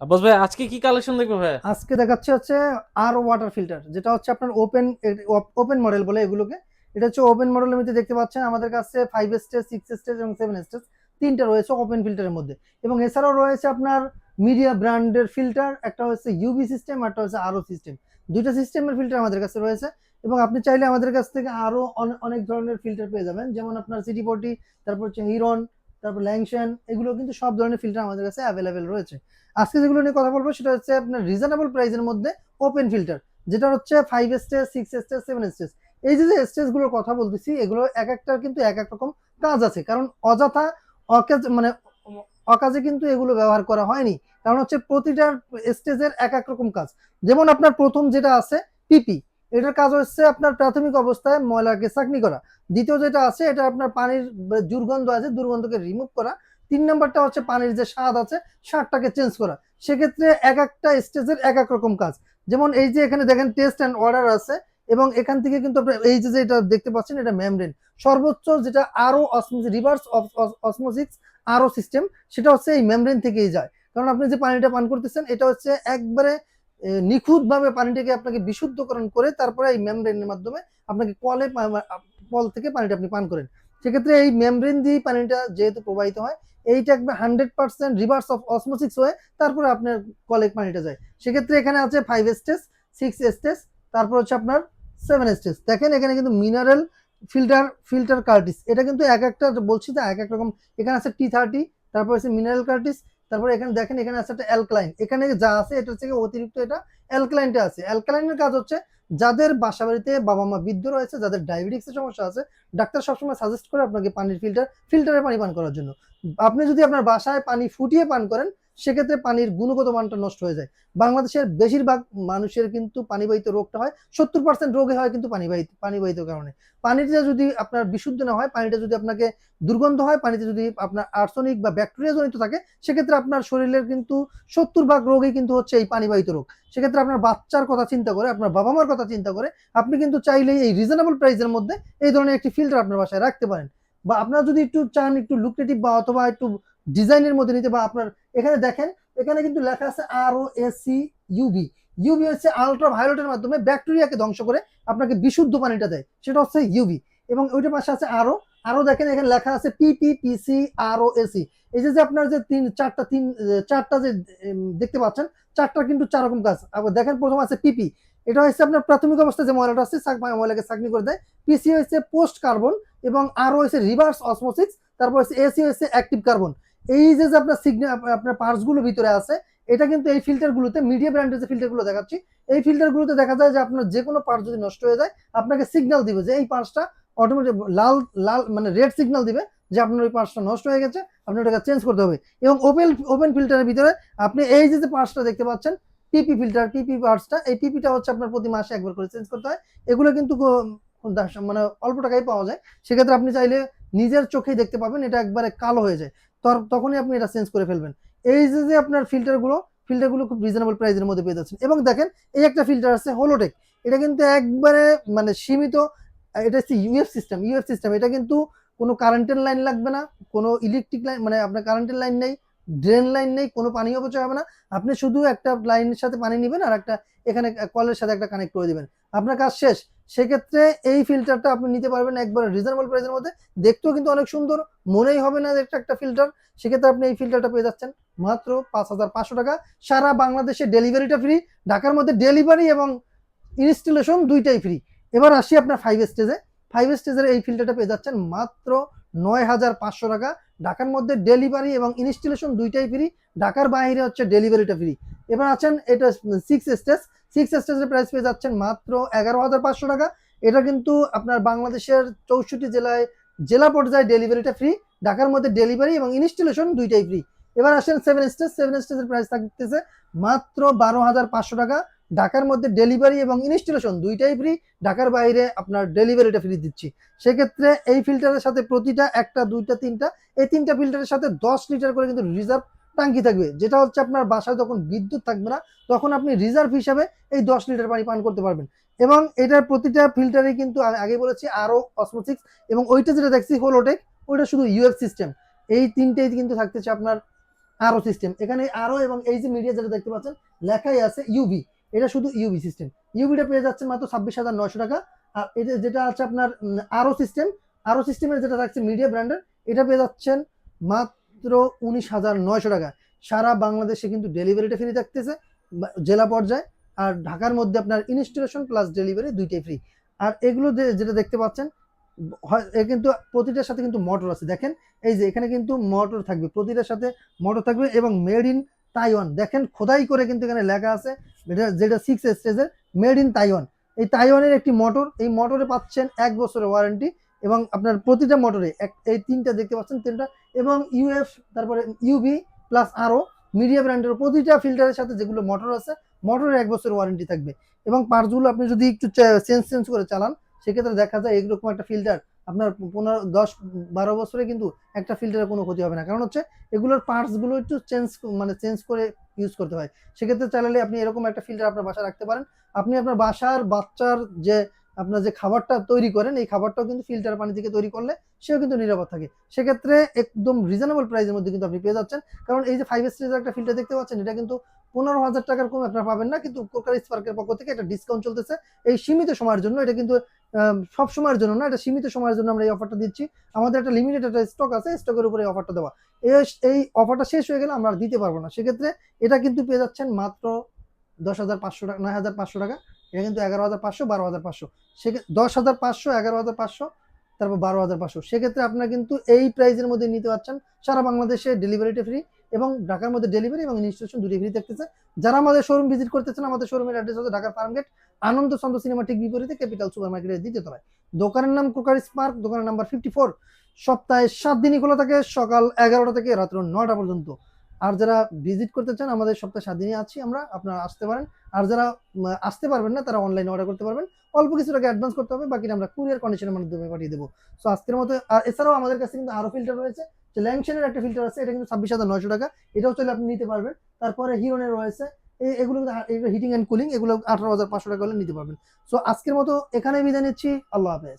আব্বাস ভাই, আজকে কি কালেকশন দেখব ভাই? আজকে দেখাচ্ছে হচ্ছে আর ওয়াটার ফিল্টার যেটা হচ্ছে আপনার ওপেন ওপেন মডেল বলে এগুলোকে। এটা হচ্ছে ওপেন মডেলের মধ্যে দেখতে পাচ্ছেন আমাদের কাছে ফাইভ স্টেজ সিক্স স্টেজ এবং সেভেন স্টেজ তিনটা রয়েছে ওপেন ফিল্টারের মধ্যে। এবং এছাড়াও রয়েছে আপনার মিডিয়া ব্র্যান্ডের ফিল্টার একটা হচ্ছে ইউবি সিস্টেম একটা হচ্ছে আরও সিস্টেম দুইটা সিস্টেমের ফিল্টার আমাদের কাছে রয়েছে। এবং আপনি চাইলে আমাদের কাছ থেকে আরও অনেক ধরনের ফিল্টার পেয়ে যাবেন। যেমন আপনার সিটি ফোর্টি তারপর হচ্ছে হিরন তারপর ল্যাংশন, এগুলো কিন্তু সব ধরনের ফিল্টার আমাদের কাছে অ্যাভেলেবেল রয়েছে। আজকে যেগুলো নিয়ে কথা বলব, সেটা হচ্ছে আপনার রিজনেবল প্রাইসের মধ্যে ওপেন ফিল্টার যেটা হচ্ছে five stage six stage seven stage এই যে যে স্টেজগুলোর কথা বলতেছি, এগুলো এক একটার কিন্তু এক এক রকম কাজ আছে। কারণ অযথা অকাজ মানে অকাজে কিন্তু এগুলো ব্যবহার করা হয়নি। কারণ হচ্ছে প্রতিটার স্টেজের এক এক রকম কাজ। যেমন আপনার প্রথম যেটা আছে পিপি এটার কাজ হচ্ছে আপনার প্রাথমিক অবস্থায় ময়লাকে চাকনি করা। দ্বিতীয় যেটা আছে, এটা আপনার পানির দুর্গন্ধ আছে, দুর্গন্ধকে রিমুভ করা। তিন নাম্বারটা হচ্ছে পানির যে স্বাদ আছে, স্বাদটাকে চেঞ্জ করা। সেক্ষেত্রে এক একটা স্টেজের এক এক রকম কাজ। যেমন এই যে এখানে দেখেন টেস্ট অ্যান্ড অর্ডার আছে, এবং এখান থেকে কিন্তু এই যে এটা দেখতে পাচ্ছেন, এটা মেমব্রেন সর্বোচ্চ যেটা আরও রিভার্স অসমোসিক্স আরও সিস্টেম সেটা হচ্ছে এই মেমব্রেন থেকেই যায়। কারণ আপনি যে পানিটা পান করতেছেন, এটা হচ্ছে একবারে নিখুঁতভাবে পানিটাকে আপনাকে বিশুদ্ধকরণ করে তারপরে এই মেমব্রেনের মাধ্যমে আপনাকে কলে কল থেকে পানিটা আপনি পান করেন। সেক্ষেত্রে এই মেমব্রেন দিয়েই পানিটা যেহেতু প্রবাহিত হয়, এইটা একবার হান্ড্রেড পার্সেন্ট রিভার্স অফ অসমোসিক্স হয়ে তারপরে আপনার কলে পানিটা যায়। সেক্ষেত্রে এখানে আছে ফাইভ স্টেজ সিক্স স্টেজ তারপর হচ্ছে আপনার সেভেন স্টেজ দেখেন এখানে কিন্তু মিনারেল ফিল্টার ফিল্টার কার্টিস এটা কিন্তু এক একটা বলছি তো, এক এক রকম। এখানে আছে টি থার্টি তারপর আছে মিনারেল কার্টিস তারপর এখানে দেখেন, এখানে আছে একটা অ্যালক্লাইন এখানে যা আছে, এটা হচ্ছে অতিরিক্ত এটা অ্যালক্লাইনটা আছে। অ্যালক্লাইনের কাজ হচ্ছে, যাদের বাসা বাড়িতে বাবা মা বৃদ্ধ রয়েছে, যাদের ডায়াবেটিক্সের সমস্যা আছে, ডাক্তার সবসময় সাজেস্ট করে আপনাকে পানির ফিল্টার ফিল্টারে পানি পান করার জন্য। আপনি যদি আপনার বাসায় পানি ফুটিয়ে পান করেন সেক্ষেত্রে পানির গুণগত মানটা নষ্ট হয়ে যায়। বাংলাদেশের বেশিরভাগ মানুষের কিন্তু পানিবাহিত রোগটা হয়, সত্তর পার্সেন্ট রোগে হয় কিন্তু পানিবাহিত পানিবাহিত কারণে। পানিটা যদি আপনার বিশুদ্ধ না হয়, পানিটা যদি আপনাকে দুর্গন্ধ হয়, পানিতে যদি আপনার আর্সনিক বা ব্যাকটেরিয়া জনিত থাকে, সেক্ষেত্রে আপনার শরীরের কিন্তু সত্তর ভাগ রোগই কিন্তু হচ্ছে এই পানিবাহিত রোগ। সেক্ষেত্রে আপনার বাচ্চার কথা চিন্তা করে, আপনার বাবা মার কথা চিন্তা করে, আপনি কিন্তু চাইলেই এই রিজনেবল প্রাইসের মধ্যে এই ধরনের একটি ফিল্টার আপনার বাসায় রাখতে পারেন। বা আপনারা যদি একটু চান একটু লুক্রেটিভ বা অথবা একটু ডিজাইনের মধ্যে নিতে বা আপনার এখানে দেখেন, এখানে কিন্তু লেখা আছে R O AC UV UV হচ্ছে আলট্রা ভায়োলেটের মাধ্যমে ব্যাকটেরিয়াকে ধ্বংস করে আপনাকে বিশুদ্ধ পানিটা দেয়। সেটা হচ্ছে ইউবি এবং ওইটার পাশে আছে আরও আরও দেখেন, এখানে লেখা আছে পিপিপিসি আর ও এসি এই যে আপনার যে তিন, চারটা তিন, চারটা যে দেখতে পাচ্ছেন চারটা কিন্তু চার রকম কাজ আবার দেখেন, প্রথম আছে পিপি এটা হচ্ছে আপনার প্রাথমিক অবস্থায় যে ময়লাটা আছে ময়লাকে চাকনি করে দেয়। পিসি হচ্ছে পোস্ট কার্বন এবং আরও হচ্ছে রিভার্স অসমোসিক্স তারপর হচ্ছে এসি হচ্ছে অ্যাক্টিভ কার্বন এই যে আপনার সিগন্যাল আপনার পার্টসগুলো ভিতরে আছে, এটা কিন্তু এই ফিল্টারগুলোতে মিডিয়া ব্র্যান্ডের যে ফিল্টারগুলো দেখাচ্ছি, এই ফিল্টারগুলোতে দেখা যায় যে আপনার যে কোনো পার্টস যদি নষ্ট হয়ে যায়, আপনাকে সিগন্যাল দিবে যে এই পার্টসটা অটোমেটিক লাল লাল মানে রেড সিগন্যাল দিবে যে আপনার ওই পার্টসটা নষ্ট হয়ে গেছে আপনি ওটাকে চেঞ্জ করতে হবে। এবং ওপেন ওপেন ফিল্টারের ভিতরে আপনি এই যে পার্টসটা দেখতে পাচ্ছেন পিপি ফিল্টার পিপি পার্টসটা এই পিপিটা হচ্ছে আপনার প্রতি মাসে একবার করে চেঞ্জ করতে হয়। এগুলো কিন্তু মানে অল্প টাকায় পাওয়া যায়। সেক্ষেত্রে আপনি চাইলে নিজের চোখেই দেখতে পাবেন, এটা একবারে কালো হয়ে যায়। তখনই আপনি এটা চেঞ্জ করে ফেলবেন। এই যে আপনার ফিল্টারগুলো ফিল্টারগুলো খুব রিজনেবল প্রাইসের মধ্যে পেয়ে যাচ্ছেন। এবং দেখেন, এই একটা ফিল্টার আছে হোলোটেক এটা কিন্তু একবারে মানে সীমিত, এটা হচ্ছে ইউএফ সিস্টেম ইউএফ সিস্টেম এটা কিন্তু কোনো কারেন্টের লাইন লাগবে না, কোনো ইলেকট্রিক লাইন মানে আপনার কারেন্টের লাইন নেই ড্রেন লাইন নেই, কোনো পানি অপচয় হবে না। আপনি শুধু একটা লাইনের সাথে পানি নেবেন আর একটা, এখানে কলের সাথে একটা কানেক্ট করে দিবেন। আপনার কাজ শেষ। সেক্ষেত্রে এই ফিল্টারটা আপনি নিতে পারবেন একবার রিজনেবল প্রাইসের মধ্যে। দেখতেও কিন্তু অনেক সুন্দর, মনেই হবে না যে একটা একটা ফিল্টার সেক্ষেত্রে আপনি এই ফিল্টারটা পেয়ে যাচ্ছেন মাত্র পাঁচ হাজার পাঁচশো টাকা। সারা বাংলাদেশে ডেলিভারিটা ফ্রি ঢাকার মধ্যে ডেলিভারি এবং ইনস্টলেশন দুইটাই ফ্রি এবার আসি আপনার ফাইভ স্টেজে ফাইভ স্টেজের এই ফিল্টারটা পেয়ে যাচ্ছেন মাত্র নয় হাজার পাঁচশো টাকা। ঢাকার মধ্যে ডেলিভারি এবং ইনস্টলেশন দুইটাই ফ্রি ঢাকার বাইরে হচ্ছে ডেলিভারিটা ফ্রি এবার আছেন এটা সিক্স স্টেজ সিক্স স্টেজের প্রাইস পেয়ে যাচ্ছেন মাত্র এগারো হাজার পাঁচশো টাকা। এটা কিন্তু আপনার বাংলাদেশের চৌষট্টি জেলায় জেলা পর্যায়ে ডেলিভারিটা ফ্রি ঢাকার মধ্যে ডেলিভারি এবং ইনস্টলেশন দুইটাই ফ্রি এবার আসেন সেভেন স্টেজ সেভেন স্টেজের প্রাইস থাকতেছে মাত্র বারো হাজার পাঁচশো টাকা। ঢাকার মধ্যে ডেলিভারি এবং ইনস্টলেশন দুইটাই ফ্রি ঢাকার বাইরে আপনার ডেলিভারিটা ফ্রি দিচ্ছি। সেক্ষেত্রে এই ফিল্টারের সাথে প্রতিটা একটা, দুইটা, তিনটা, এই তিনটা ফিল্টারের সাথে দশ লিটার করে কিন্তু রিজার্ভ টাঙ্কি থাকবে। যেটা হচ্ছে আপনার বাসায় যখন বিদ্যুৎ থাকবে না, তখন আপনি রিজার্ভ হিসাবে এই দশ লিটার পানি পান করতে পারবেন। এবং এটার প্রতিটা ফিল্টারে কিন্তু আমি আগে বলেছি আরও অসমোসিক্স এবং ওইটা যেটা দেখছি হোলোটেক ওইটা শুধু ইউএফ সিস্টেম এই তিনটেই কিন্তু থাকতেছে আপনার আরও সিস্টেম এখানে আরও এবং এই যে মিডিয়া যেটা দেখতে পাচ্ছেন, লেখাই আছে ইউভি এটা শুধু ইউভি সিস্টেম ইউভিটা পেয়ে যাচ্ছেন মাত্র ছাব্বিশ হাজার নয়শো টাকা। আর এটা যেটা আছে আপনার আরও সিস্টেম আরও সিস্টেমের যেটা থাকছে মিডিয়া ব্র্যান্ডের এটা পেয়ে যাচ্ছেন মাত্র উনিশ হাজার নয়শো টাকা। সারা বাংলাদেশে কিন্তু ডেলিভারিটা ফ্রি থাকতেছে জেলা পর্যায়ে, আর ঢাকার মধ্যে আপনার ইনস্টলেশন প্লাস ডেলিভারি দুইটাই ফ্রি আর এগুলো যেটা দেখতে পাচ্ছেন এ কিন্তু প্রতিটার সাথে কিন্তু মোটর আছে। দেখেন, এই যে এখানে কিন্তু মোটর থাকবে, প্রতিটার সাথে মোটর থাকবে এবং মেড ইন তাইওয়ান দেখেন, খোদাই করে কিন্তু এখানে লেখা আছে, যেটা সিক্স স্টেজের মেড ইন তাইওয়ান এই তাইওয়ানের একটি মোটর এই মোটরে পাচ্ছেন এক বছরের ওয়ারেন্টি এবং আপনার প্রতিটা মোটরে এক, এই তিনটা দেখতে পাচ্ছেন তিনটা, এবং ইউএফ তারপরে ইউভি প্লাস আরও মিডিয়া ব্র্যান্ডের প্রতিটা ফিল্টারের সাথে যেগুলো মোটর আছে মোটরের এক বছর ওয়ারেন্টি থাকবে। এবং পার্টসগুলো আপনি যদি একটু চেঞ্জ চেঞ্জ করে চালান, সেক্ষেত্রে দেখা যায় এরকম একটা ফিল্টার আপনার পনেরো, দশ, বারো বছরে কিন্তু একটা ফিল্টারের কোনো ক্ষতি হবে না। কারণ হচ্ছে এগুলোর পার্টসগুলো একটু চেঞ্জ মানে চেঞ্জ করে ইউজ করতে হয়। সেক্ষেত্রে চালালে আপনি এরকম একটা ফিল্টার আপনার বাসায় রাখতে পারেন। আপনি আপনার বাসার বাচ্চার যে আপনার যে খাবারটা তৈরি করেন, এই খাবারটাও কিন্তু ফিল্টার পানি থেকে তৈরি করলে সেও কিন্তু নিরাপদ থাকে। সেক্ষেত্রে একদম রিজনেবল প্রাইসের মধ্যে কিন্তু আপনি পেয়ে যাচ্ছেন। কারণ এই যে ফাইভ স্টারের একটা ফিল্টার দেখতে পাচ্ছেন, এটা কিন্তু পনেরো হাজার টাকার কমে আপনারা পাবেন না, কিন্তু কোকার স্পার্কের পক্ষ থেকে একটা ডিসকাউন্ট চলতেছে। এই সীমিত সময়ের জন্য, এটা কিন্তু সব সময়ের জন্য না, এটা সীমিত সময়ের জন্য আমরা এই অফারটা দিচ্ছি। আমাদের একটা লিমিটেড একটা স্টক আছে স্টকের উপরে এই অফারটা দেওয়া। এই অফারটা শেষ হয়ে গেলে আমরা দিতে পারব না। সেক্ষেত্রে এটা কিন্তু পেয়ে যাচ্ছেন মাত্র দশ হাজার পাঁচশো টাকা, নয় হাজার পাঁচশো টাকা। এটা কিন্তু এগারো হাজার পাঁচশো, বারো হাজার পাঁচশো। সেক্ষেত্রে দশ হাজার পাঁচশো, এগারো হাজার পাঁচশো, তারপর বারো হাজার পাঁচশো। সেক্ষেত্রে আপনারা কিন্তু এই প্রাইজের মধ্যে নিতে পারছেন সারা বাংলাদেশে ডেলিভারিটা ফ্রি এবং ঢাকার মধ্যে ডেলিভারি এবং ইনস্টলেশন দুটি ফ্রি থাকতেছে। যারা আমাদের শোরুম ভিজিট করতেছেন, আমাদের শোরুমের অ্যাড্রেস হচ্ছে ঢাকার ফার্মগেট আনন্দ চন্দ্র সিনেমা ঠিক বিপরীতে ক্যাপিটাল সুপার মার্কেটের দ্বিতীয় তলায়। দোকানের নাম ক্রোকারি স্পার্ক দোকানের নাম্বার ফিফটি ফোর সপ্তাহে সাত দিনই খোলা থাকে, সকাল এগারোটা থেকে রাত্র নটা পর্যন্ত। আর যারা ভিজিট করতে চান, আমাদের সপ্তাহে সাত দিনই আছি আমরা, আপনারা আসতে পারেন। আর যারা আসতে পারবেন না, তারা অনলাইনে অর্ডার করতে পারবেন। অল্প কিছু টাকা অ্যাডভান্স করতে হবে, বাকিটা আমরা কুরিয়ার কন্ডিশনের মাধ্যমে পাঠিয়ে দেবো। সো আজকের মতো, আর এছাড়াও আমাদের কাছে কিন্তু আরও ফিল্টার রয়েছে। যে ল্যাংশনের একটা ফিল্টার আছে, এটা কিন্তু ছাব্বিশ হাজার নয়শো টাকা। এটাও চলে আপনি নিতে পারবেন। তারপরে হিরোনের রয়েছে। এই এগুলো হিটিং অ্যান্ড কুলিং এগুলো আঠারো হাজার পাঁচশো টাকা হলে নিতে পারবেন। সো আজকের মতো এখানে বিদায় নিচ্ছি। আল্লাহ হাফেজ।